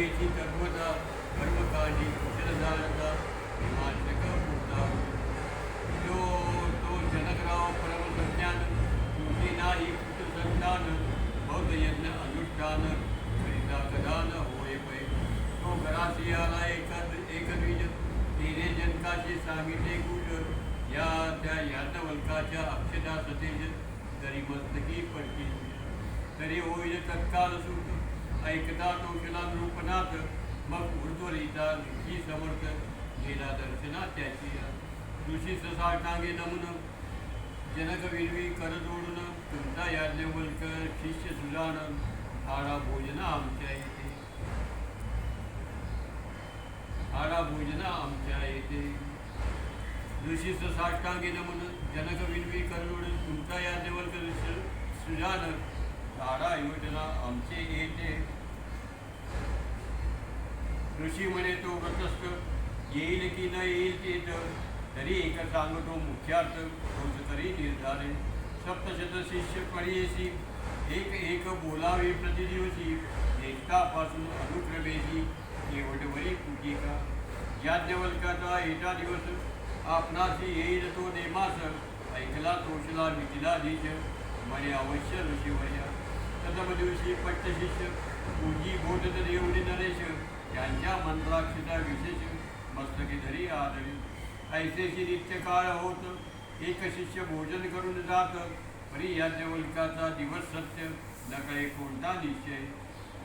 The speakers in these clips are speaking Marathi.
देशी कर्मदा कर्मकाजी कुशलधारता हिमाचक होता जो तो जनकराव परमसंज्ञान तुझी नाही पुत्रसंतान बौद्ध यज्ञ अनुष्ठान करिता कदान होय पै। तो घराशी आला एकद एकद्विज तिने जनकाशी सांगितले कुज। या त्या याज्ञवल्काच्या अक्षदा सतेज तरी मस्तकी पडकी तरी होईल तत्काल सुख ऐकता तोषला नृपनाथ मग उर्ध्वरिता ही समर्थ गेला दर्शना त्याची ऋषी ससाटांगे नमुन जनक विरवी कर जोडून तुमचा याज्ञवल्क शिष्य सुजान आडा भोजना आमच्या येते. आडा भोजना आमच्या येते. ऋषी साष्टांगे नमन जनक विरवी कर जोडून तुमचा याज्ञवल्क ऋषी सुजान हाडा योजना आमचे येते ऋषी म्हणे तो व्रतस्थ येईल की न येईल ते तर तरी एक सांगतो मुख्यार्थ तोच तरी निर्धारे सप्तशत शिष्य परियेशी एक एक बोलावे प्रतिदिवशी एकतापासून अनुक्रमेशी केवटवरी कुटिका याज्ञवल्काचा एका दिवस आपणाशी येईल तो नेमास ऐकला तोषला मिथिलाधीश म्हणे अवश्य ऋषीवर्या. प्रथम दिवशी पट्टशिष्य पूजी बोधत देवडी नरेश यांच्या मंत्राक्षता विशेष मस्तकी धरी आदरी. ऐसेशी नित्य काळ होत एक शिष्य भोजन करून जात परी देवलकाचा दिवस सत्य न कळे कोणता निश्चय.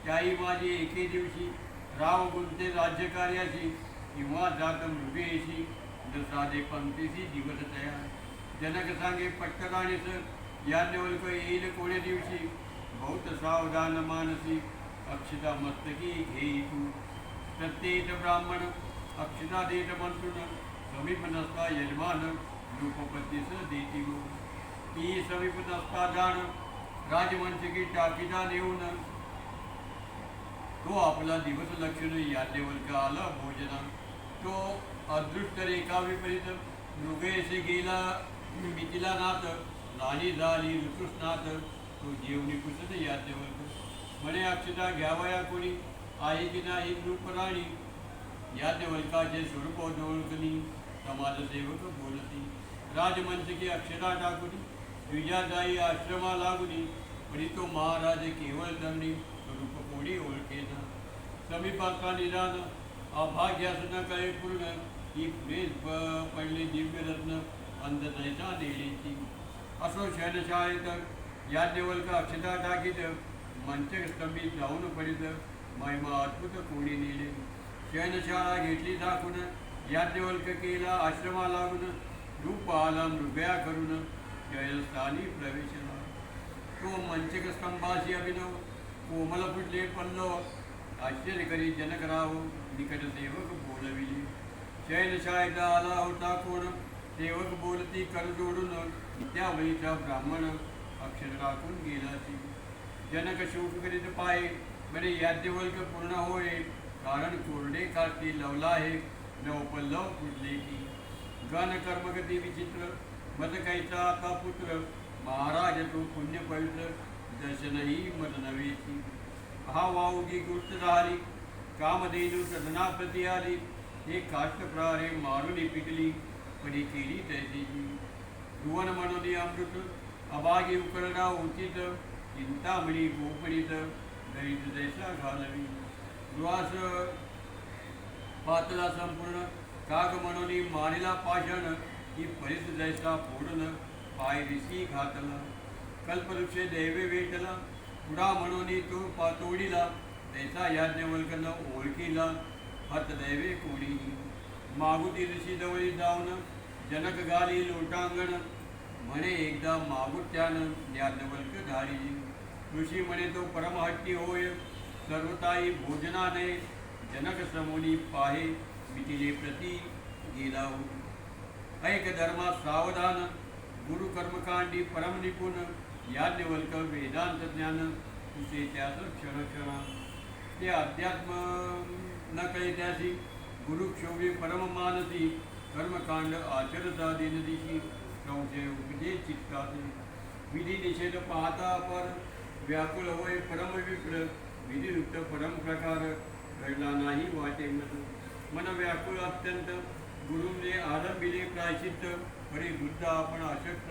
त्याही माझी एके दिवशी राव गुंते राज्यकार्याशी किंवा जात मृगेशी साधे पंक्तीशी दिवस तयार. जनक सांगे पट्टराणीस याज्ञवल्क येईल कोण्या दिवशी? बहुत सावधान मानसी अक्षता मस्तकी घेई तू प्रत्येक ब्राह्मण अक्षता देत म्हणतून समीप नसता यजमान रूपपतीस देती गो ती समीप नसता जाण राजवंशकी टाकीदा नेऊन तो आपला दिवस लक्षण याज्ञवल्क आला भोजना। तो अदृष्ट रेखा विपरीत मृगेशी गेला मिथिला नाथ राणी झाली ऋतुस्नाथ तो जेवणी कुसत याज्ञवल्क म्हणे अक्षता घ्यावया कोणी? आहे की नाही नृपराणी याज्ञवल्काचे स्वरूप ओळखली समाजसेवक बोलती राजमंचकी अक्षरा टाकुनी द्विजादायी आश्रमा लागुनी परी तो महाराज केवळ धरणी स्वरूप कोणी ओळखेना समीपाचा निदान अभाग्यास न पूर्ण. ही पुढे पडले दिव्यरत्न अंधनैसा देण्याची असो शनशाळेत याज्ञवल्क अक्षता टाकीत मंचस्तंभित जाऊन पडित महिमा अद्भुत कोणी नेले. शयनशाळा घेतली दाखवून याज्ञवल्क केला आश्रमा लागून रूप आला मृगया करून जयस्थानी प्रवेशला. तो मंचक स्तंभाशी अभिनव. कोमल फुटले पल्लव. आश्चर्य करी जनकराव निकट सेवक बोलविले. शयनशाळेत आला होता कोण? सेवक बोलती कर जोडून. त्यावेळीचा ब्राह्मण. अक्षर राखून गेला ती. जनक शोक करीत पाय म्हणे याद्यवल्क पूर्ण होय. कारण कोरडे काठी लवला आहे. नवपल्लव फुटले की. गण कर्मगती विचित्र मदकायचा आता पुत्र? महाराज तो पुण्य पवित्र दर्शनही मत नव्हेची हा वाऊगी गुप्त राहिली कामधेनू सदनाप्रती आली हे काष्ट प्रहारे मारुनी पिकली पण केली त्याची भुवन म्हणून अमृत अभागे उकळणा उचित चिंतामणी गोपणीत दरित जैसा घालवी. गृहास पातला संपूर्ण काग म्हणून मानिला पाषण ही परिस जैसा फोडून पाय दिसी घातला. कल्पवृक्ष दैवे वेटला पुढा म्हणून तो पातोडीला तैसा याज्ञवल्कन ओळखीला हत दैवे कोणी. मागुती ऋषी जवळी जाऊन जनक गाली लोटांगण म्हणे एकदा मागुट्यानं याज्ञवल्क धारी ऋषी म्हणे तो परमहट्टी होय सर्वताई भोजनाने जनक समोनी पाहे मिथिले प्रती गेला हो. ऐक धर्मा सावधान गुरु कर्मकांडी परम निपुण याज्ञवल्क वेदांत ज्ञान तुझे त्याच क्षण क्षण ते अध्यात्म न कळे त्याशी गुरुक्षोभी परममानसी कर्मकांड आचरता दिन दिशी संशय उपजे चित्तात विधी निषेध पाहता पर व्याकुळ होय परम विप्र विधियुक्त परम प्रकार। घडला नाही वाटे मन मन व्याकुळ अत्यंत। गुरुने आरंभिले प्रायचित्त परी वृद्ध आपण अशक्त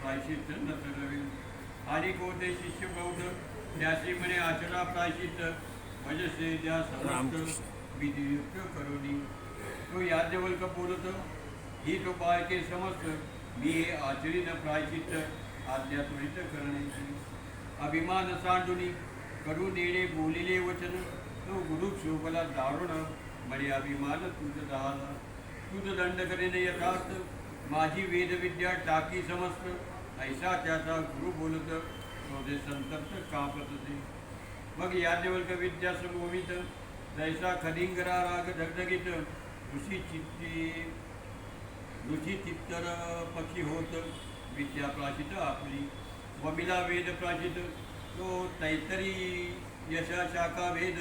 प्रायचित्त न ठरवे आणि कोणते शिष्य बौद्ध। त्याशी म्हणे आचरा प्रायचित्त भजसे द्या समस्त विधियुक्त करुणी तो याज्ञवल्क बोलत ही तो बाळके समस्त। मी हे आचरीन प्रायचित्त आज्ञा त्वरित करण्याची. अभिमान सांडुनी करू नेणे बोलिले वचन. तो गुरु शोभला दारुण म्हणे अभिमान तुझ दहाला तुझ दंड करेने यथार्थ. माझी वेदविद्या टाकी समस्त. ऐसा त्याचा गुरु बोलत तुझे संतप्त कापत असे मग याज्ञवल्क विद्या समोवित तैसा खदिंगरा राग धगधगित ऋषी चित्ती ऋषी चित्तर पक्षी होत. विद्या प्राचित आपली. वमिला वेद प्राचित तो तैतरी यशा शाखा भेद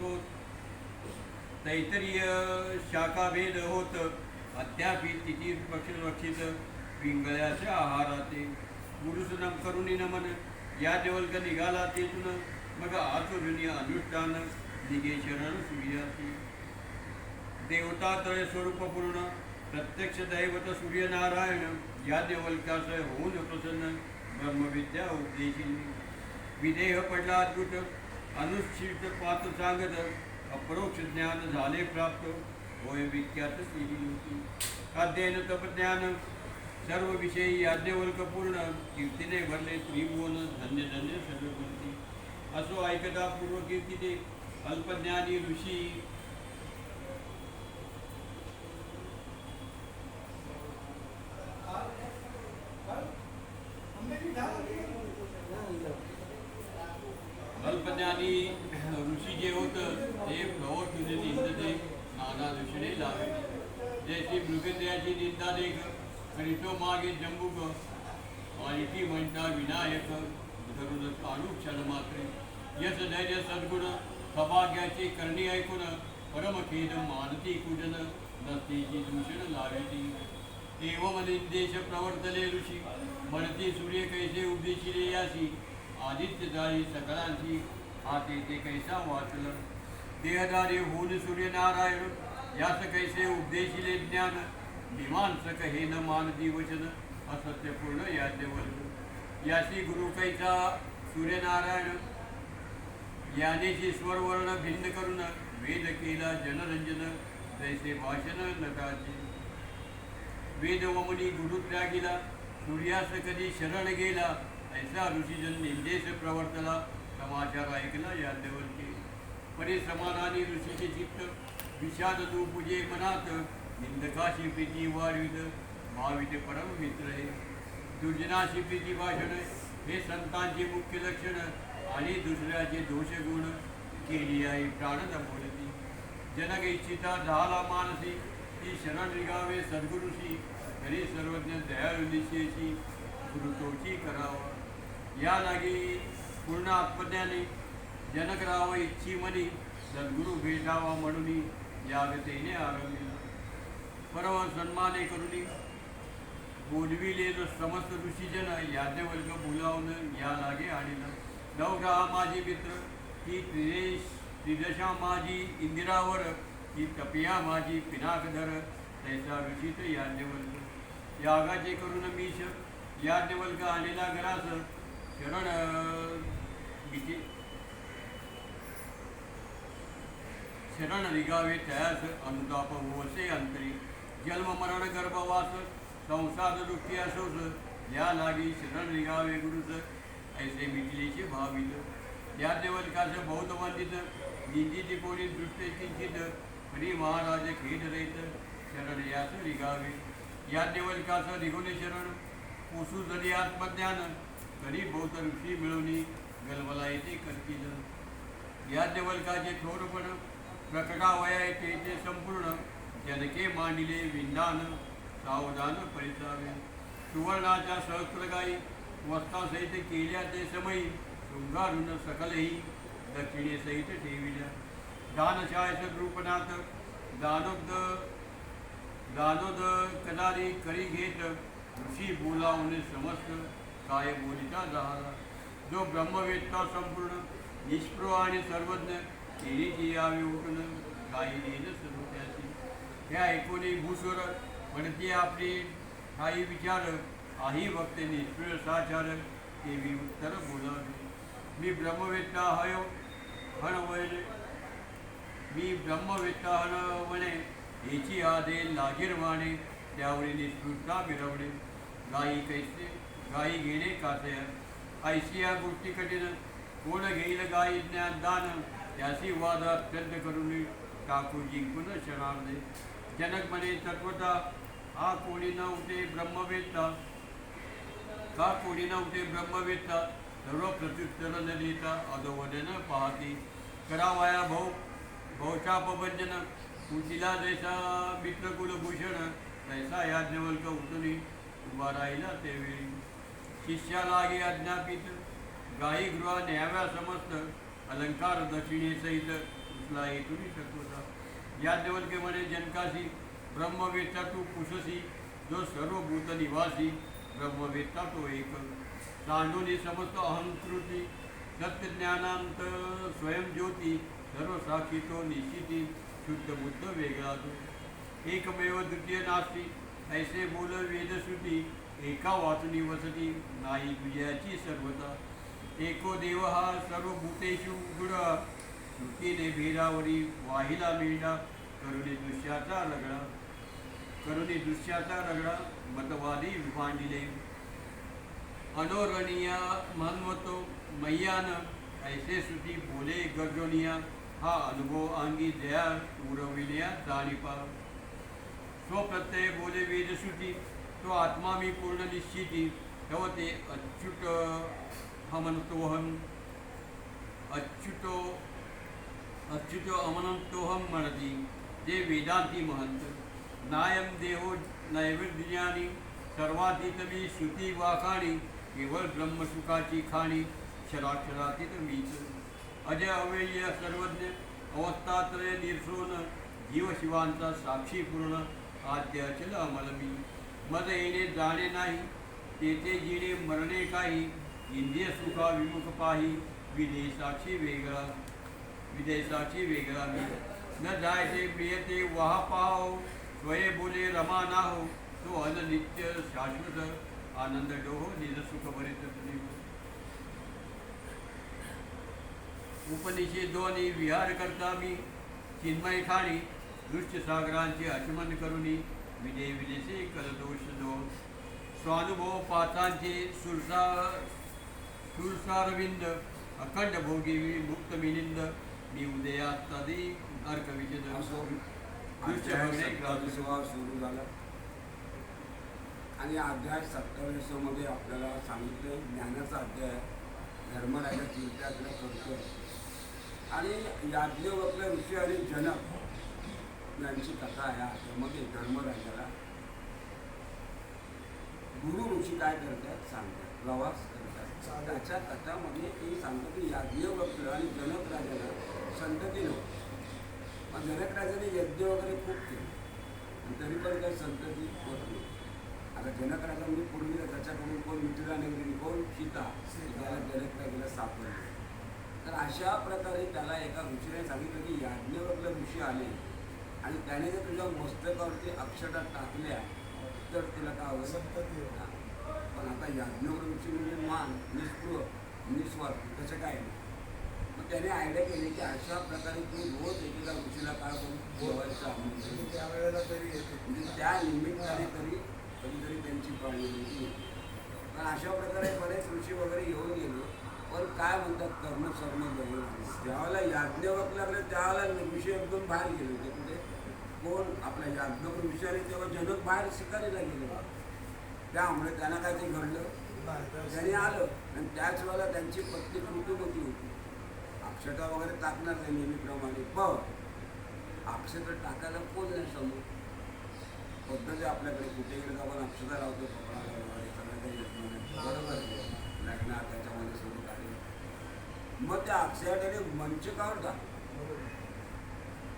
तो तैतरीय शाखा भेद होत. अद्यापि तिची पक्ष रक्षित. पिंगळ्याच्या आहाराते. पुरुष नम करुणी नमन. या देवल्क निघाला तेथून. मग आचुरुनी अनुष्ठान. निघे शरण देवता त्रय स्वरूप पूर्ण. प्रत्यक्ष दैवत सूर्यनारायण या होऊन प्रसन्न ब्रह्मविद्या उपदेशिनी विदेह पडला अद्भुत. अनुष्ठित पात सांगत अपरोक्ष ज्ञान झाले प्राप्त. होय विख्यात केली होती अध्ययन तपज्ञान सर्व विषयी याज्ञवल्क पूर्ण. कीर्तीने भरले त्रिभुवन धन्य धन्य सर्व गुणती असो ऐकता पूर्व कीर्तीने अल्पज्ञानी ऋषी अल्पज्ञानी ऋषी जे होतं ते प्रवट तुझे निंदते नाना ऋषीने लावे जैसे निंदा देख आणि तो मागे जंबुक आणि ती म्हणता विनायक धरून काढू क्षण मात्र यस धैर्य सद्गुण सभाग्याची करणी ऐकून परमखेद मानती कुजन नसतीची दूषण लावेती. एवम निर्देश प्रवर्तले ऋषी म्हणती सूर्य कैसे उद्देशिले यासी. आदित्य जाळी सकळांची हाते ते कैसा वाचलं. देहदारी होऊन सूर्यनारायण यास कैसे उपदेशिले ज्ञान. मीमांसक हे न मानती वचन असत्यपूर्ण याचे वचन याशी गुरु कैसा सूर्यनारायण यानेची स्वरवर्ण भिन्न करून वेद केला जनरंजन जैसे भाषण नकाचे वेद वमनी गुरु त्यागिला सूर्यास कधी शरण गेला ऐसा ऋषीजन निर्देश प्रवर्तला समाचार ऐकला या देवलके. परी समानाने ऋषीचे चित्त विषाद तू पूजे मनात निंदकाशी प्रीती वाढवित भावित परम मित्र हे दुर्जना प्रीती भाषण हे संतांचे मुख्य लक्षण आणि दुसऱ्याचे दोष गुण केली आहे प्राणन बोलती जनक इच्छिता झाला मानसी ती शरण रिगावे सद्गुरुशी तरी सर्वज्ञ दयाळू निश्चयची गुरुतोची करावा. या लागी पूर्ण आत्मज्ञानी जनक राव इच्छी मनी सद्गुरु भेटावा म्हणून यागतेने आरंभिला. परम सन्माने करुणी बोलविले जो समस्त ऋषीजन याज्ञवर्ग बोलावून या लागे आणि नवग्रह माझी मित्र ही त्रिदेश त्रिदशा माझी इंदिरावर ही तपिया माझी पिनाकधर तैसा ऋषीत याज्ञवल्क यागाचे करून मीश याज्ञवल्क आलेला घरास शरण शरण रिगावे तयास अनुताप होसे अंतरी. जन्म मरण गर्भवास संसार दुःखी असोस या लागी शरण निघावे गुरुस ऐसे मिथिलेचे भावित या देवलकाचं बौद्ध वंदित निंदिती कोणी दृष्ट किंचित हरी महाराज खेद रहित शरण यास निघावे. या देवलकाचं रिगुणे शरण पोसू जरी आत्मज्ञान तरी बौद्ध ऋषी मिळवणी गलबला येते करतील. या देवलकाचे थोरपण प्रकटावया येते ते संपूर्ण जनके मांडिले विंदान सावधान परिसावे सुवर्णाच्या सहस्त्रगायी वस्तासहित केल्या ते समयी शृंगारून सकलही दक्षिणेसहित ठेविल्या. दानशायस द्रुपनाथ दानोद दानोद कदारी करी घेत ऋषी बोलावून समस्त काय बोलिता झाला जो ब्रह्मवेत्ता संपूर्ण निष्प्रो आणि सर्वज्ञ केळीची यावी उठून गाई येईल सर्व हे ऐकूनही भूस्वर म्हणते आपली काही विचार आही भक्ते निष्फळ साचार देवी उत्तर बोलावे. मी ब्रह्मवेत्ता हयो हण वळले मी ब्रह्मवेत्ता हण म्हणे याची आदे लाजीरवाणे त्यावेळी निष्ठुरता मिरवणे. गायी कैसे गायी घेणे कासे ऐशी या गोष्टी कठीण. कोण घेईल गायी ज्ञान दान त्याशी वाद अत्यंत करून टाकू जिंकून शरणार्दे. जनक म्हणे तत्वता हा कोणी न उठे ब्रह्मवेत्ता? का कोणी न उठे ब्रह्मवेत्ता? सर्व प्रत्युत्तर न देता अधोवदन पाहती. करावाया भाऊ भौशापभंजन कुचिला जैसा मित्रकुलभूषण तैसा याज्ञवल्क उठुनी उभा राहिला तेवेळी शिष्यालागे अज्ञापित गायी गृहा न्याव्या समस्त अलंकार दक्षिणेसहित उचला येथून शकतो या देवलकेमध्ये जनकाशी ब्रह्मवेत्ता तू कुशसी जो सर्व भूत निवासी ब्रह्मवेत्ता तो एक. सांडोनी समस्त अहंकृती सत्यज्ञानांत स्वयंज्योती सर्व साक्षी तो निशिती शुद्ध बुद्ध वेगळा तू एकमेव द्वितीय नास्ती ऐसे बोल वेदश्रुती एका वाचनी वसती नाही विजयाची सर्वता. एको देव हा सर्व भूतेषु गुड श्रुतीने भेदावरी वाहिला मेंढा करुणी दृश्याचा रगडा करुणी दृश्याचा रगडा मतवादी विभांडिले. अनोरणीया मानवतो मैयान ऐसे सुती बोले गर्जोनिया हा अनुभव अंगी दया उरविल्या जाणीपा. स्वप्रत्यय बोले वेदसुती तो आत्मा मी पूर्ण निश्चिती तेव्हा ते अच्युत हमनतोहम अच्युतो अच्युतो अमनंतोहम म्हणती जे वेदांती महंत नायम देहो नैवेद्यानी सर्वातीत मी श्रुती वाखाणी केवळ ब्रह्मसुखाची खाणी क्षराक्षरातीत मीच. अजय अवेय सर्वज्ञ अवस्थात्रय निर्सोन जीवशिवांचा साक्षी पूर्ण आद्य अचल अमल मी मद येणे जाणे नाही तेथे जिणे मरणे काही इंद्रिय सुखा विमुख पाही विदेशाची वेगळा विदेशाची वेगळा मी. न जायचे प्रियते वाह पाहो स्वये बोले रमा नाहो तो अन नित्य शाश्वत आनंद डोहो निज सुख भरित तुझी विहार करता मी चिन्मय खाणी दृश्य सागरांचे आचमन करुनी विजय विदेशे कलदोष दो. स्वानुभव पाचांचे सुरसा सुरसारविंद अखंड भोगी मुक्त मिलिंद दृश्य बघणे ग्राह्य सुरुवात सुरू झाला. आणि अध्याय सत्तावीसमध्ये आपल्याला सांगितलं ज्ञानाचा अध्याय धर्मराजा तीर्थयात्रा करतो आणि याज्ञवल्क्य ऋषी आणि जनक यांची कथा आहे. त्यामध्ये धर्मराजाला गुरु ऋषी काय करतात? सांगतात. प्रवास करतात. त्याच्या कथामध्ये ते सांगतात की याज्ञवल्क्य आणि जनक राजाला संतती नव्हती मग जनक राजाने यज्ञ वगैरे खूप केले. आणि तरी पण काही संतती होत आता जनक राजांनी पूर्वी त्याच्याकडून कोण मिथिला नगरी कोण? सीता. त्याला जनक राजाला सापडले. तर अशा प्रकारे त्याला एका ऋषीने सांगितलं की याज्ञवल्क्य ऋषी आले. आणि त्याने जर तुझ्या मस्तकावरती अक्षता टाकल्या तर तुला काय हा. पण आता याज्ञवल्क्य ऋषी म्हणजे मान निस्पृह निस्वार्थ. तसं काय नाही. त्याने आयडिया केली की अशा प्रकारे तू रोज एकेका ऋषीला काय करून दे. त्यावेळेला तरी येते. म्हणजे त्या निमित्ताने तरी कधीतरी त्यांची पाळी होती. पण अशा प्रकारे बरेच ऋषी वगैरे येऊन गेले. पण काय म्हणतात कर्ण जवळ आले. ज्यावेळेला याज्ञवक लागले त्यावेळेला ऋषी एकदम बाहेर गेले होते. कुठे कोण? आपल्या याज्ञवक आले तेव्हा जनक बाहेर शिकारीला गेले. त्यामुळे त्यांना काय ते घडलं त्यांनी आलं. आणि त्याच वेळेला त्यांची पत्नी कुटुंबती होती. अक्षता वगैरे टाकणार नाही नेहमीप्रमाणे पण अक्षता टाकायला कोण नाही समोर पद्धती आपल्याकडे. कुठे गेलं तर आपण अक्षता लावतो कपडा वगैरे सगळं काही नाही. बरोबर लग्नात त्याच्यामध्ये सुरू काढले मग त्या अक्षयाने मंचकावर टाक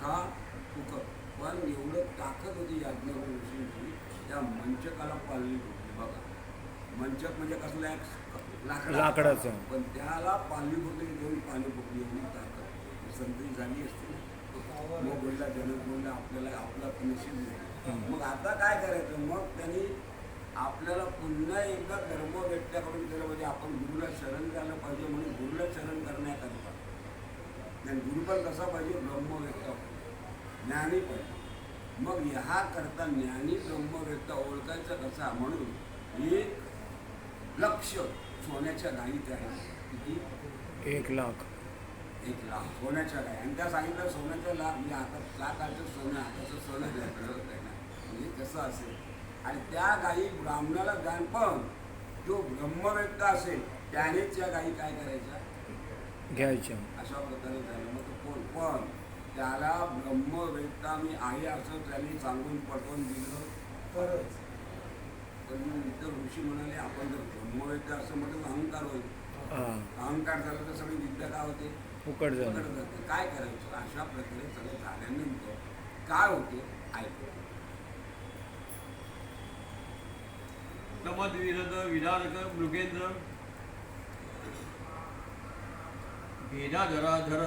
का? तुकं पण एवढं ताकद होती याज्ञा ऋषींची त्या मंचकाला पाळली होती. बघा. मंचक म्हणजे कसलं एक लाकडा लाकडाचं. पण त्याला पाणी फुटली घेऊन पाणी फुटली एवढी ताकद संतती झाली असती ना. मग बोलला जनक बोलला आपल्याला आपला नशीब मग आता काय करायचं? मग त्यांनी आपल्याला पुन्हा एकदा धर्म व्यक्त्याकडून केलं म्हणजे आपण गुरुला शरण झालं पाहिजे म्हणून गुरुला शरण करण्याकरता. आणि गुरु पण कसा पाहिजे? ब्रह्मव्यक्त ज्ञानी पाहिजे मग ह्या करता ज्ञानी ब्रह्मव्यक्त ओळखायचं कसा? म्हणून एक लक्ष सोन्याच्या गायीत आहे. किती? एक लाख. एक लाख सोन्याच्या गाय आणि त्या सांगितलं सोन्याच्या लाख म्हणजे आता लाखाचं सोनं आताचं सोनं म्हणजे कसं असेल? आणि त्या गायी ब्राह्मणाला ज्ञान पण जो ब्रह्मव्यक्त असेल त्यानेच त्या गायी काय करायच्या? घ्यायच्या. अशा प्रकारे झालं. मग तो कोण? पण त्याला ब्रह्मवेत्ता मी आहे असं त्यांनी सांगून पटवून दिलं. तरच मग इतर ऋषी म्हणाले आपण जर ब्रह्मवेत्ता असं म्हटलं तर अहंकार होईल. हा. अहंकार झाला तर सगळी विद्या काय होते? फुकट जाते. काय करायचं? अशा प्रकारे सगळं झाल्यानंतर काय होते? ऐकतो समद विरद विदारक मृगेंद्र भेदाधराधर